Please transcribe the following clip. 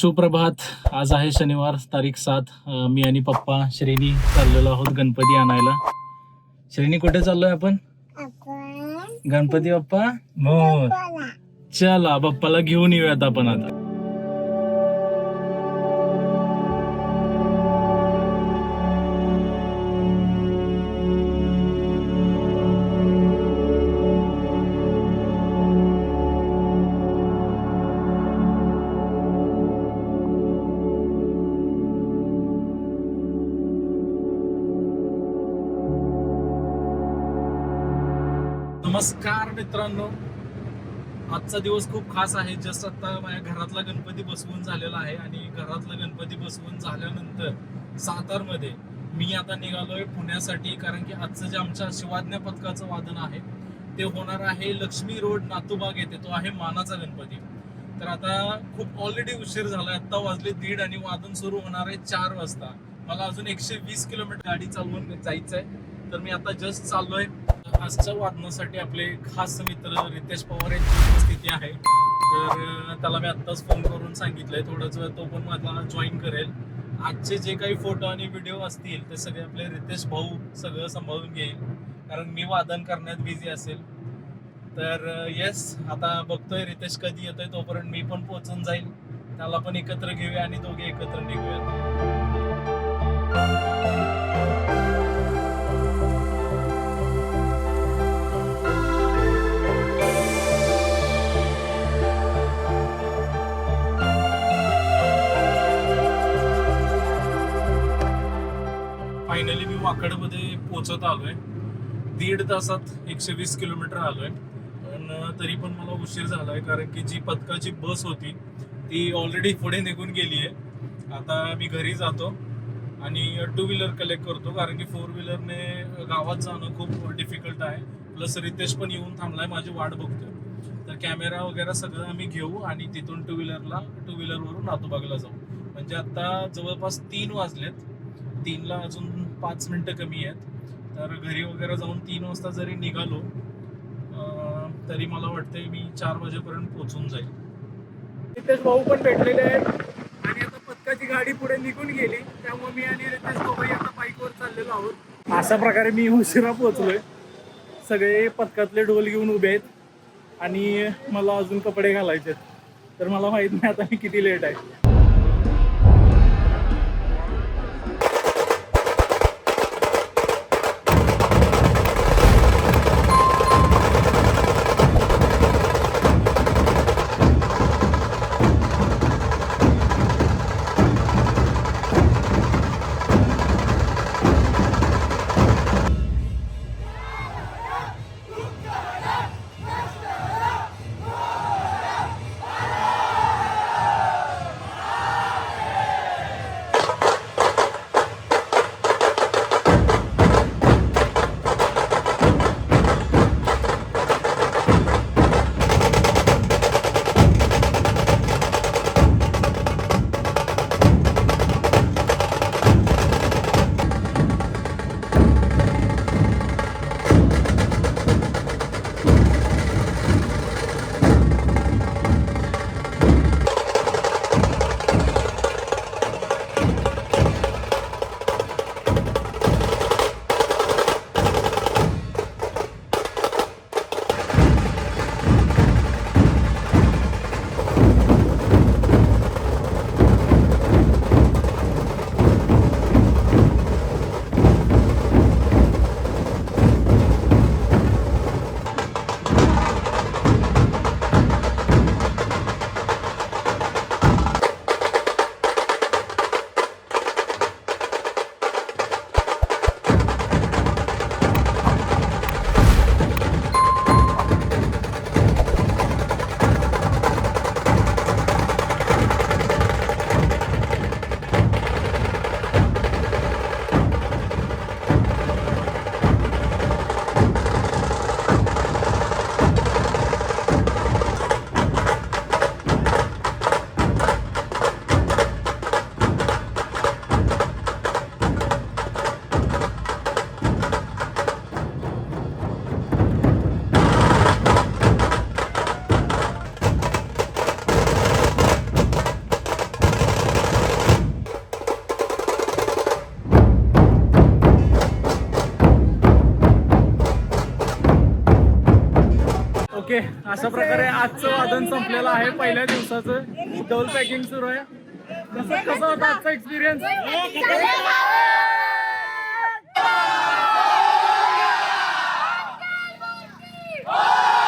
सुप्रभात. आज आहे शनिवार तारीख सात. मी आणि पप्पा श्रेणी चाललेलो आहोत गणपती आणायला. श्रेणी कुठे चाललोय आपण? गणपती बाप्पा? हो. चला बाप्पाला घेऊन येऊयात आपण आता. नमस्कार मित्रांनो. आजचा दिवस खूप खास आहे. जस्ट आता माझ्या घरातला गणपती बसवून झालेला आहे आणि घरातला गणपती बसवून झाल्यानंतर सातारमध्ये मी आता निघालोय पुण्यासाठी कारण की आजचं जे आमच्या शिवाज्ञा पथकाचं वादन आहे ते होणार आहे लक्ष्मी रोड नातूबाग येथे. तो आहे मानाचा गणपती. तर आता खूप ऑलरेडी उशीर झालाय. आता वाजले दीड आणि वादन सुरू होणार आहे चार वाजता. मला अजून एकशे वीस किलोमीटर गाडी चालवून जायचंय. तर मी आता जस्ट चाललोय आजच्या वादनासाठी आपले खास मित्र रितेश पवार यांची उपस्थिती आहे. तर त्याला मी आत्ताच फोन करून सांगितलंय. थोडंच वेळ तो पण मला जॉईन करेल. आजचे जे काही फोटो आणि व्हिडिओ असतील ते सगळे आपले रितेश भाऊ सगळं सांभाळून घेईल. कारण मी वादन करण्यात बिझी असेल. तर येस आता बघतोय रितेश कधी येतोय तोपर्यंत मी पण पोहोचून जाईल. त्याला पण एकत्र घेऊया आणि दोघे एकत्र निघूया वाकडमध्ये आलो आलोय. दीड तासात एकशे वीस किलोमीटर आलोय. पण तरी पण मला उशीर झालाय कारण की जी पथकाची बस होती ती ऑलरेडी पुढे निघून गेली आहे आता मी घरी जातो आणि टू व्हीलर कलेक्ट करतो कारण की फोर व्हीलरने गावात जाणं खूप डिफिकल्ट आहे. प्लस रितेश पण येऊन थांबलाय माझी वाट बघतोय. तर कॅमेरा वगैरे सगळं आम्ही घेऊ आणि तिथून टू व्हीलरला टू व्हीलरवरून नातूबागला जाऊ. म्हणजे आता जवळपास तीन वाजलेत. तीनला अजून पाच मिनटं कमी आहेत. तर घरी वगैरे जाऊन तीन वाजता जरी निघालो तरी मला वाटतंय मी चार वाजेपर्यंत पोहोचून जाईल. रितेश भाऊ पण भेटलेले आहेत. आणि आता पथकाची गाडी पुढे निघून गेली. त्यामुळे मी आणि रितेश भाऊ आता बाईकवर चाललेलो आहोत. अशा प्रकारे मी उशिरा पोहोचलोय. सगळे पथकातले ढोल घेऊन उभे आहेत. आणि मला अजून कपडे घालायचे आहेत. तर मला माहीत नाही आता मी किती लेट आहे. ओके अशा प्रकारे आजचं वादन संपलेलं आहे. पहिल्या दिवसाचं डबल पॅकिंग सुरू आहे. कसं कसं होतं आजचा एक्सपिरियन्स Oh! हो!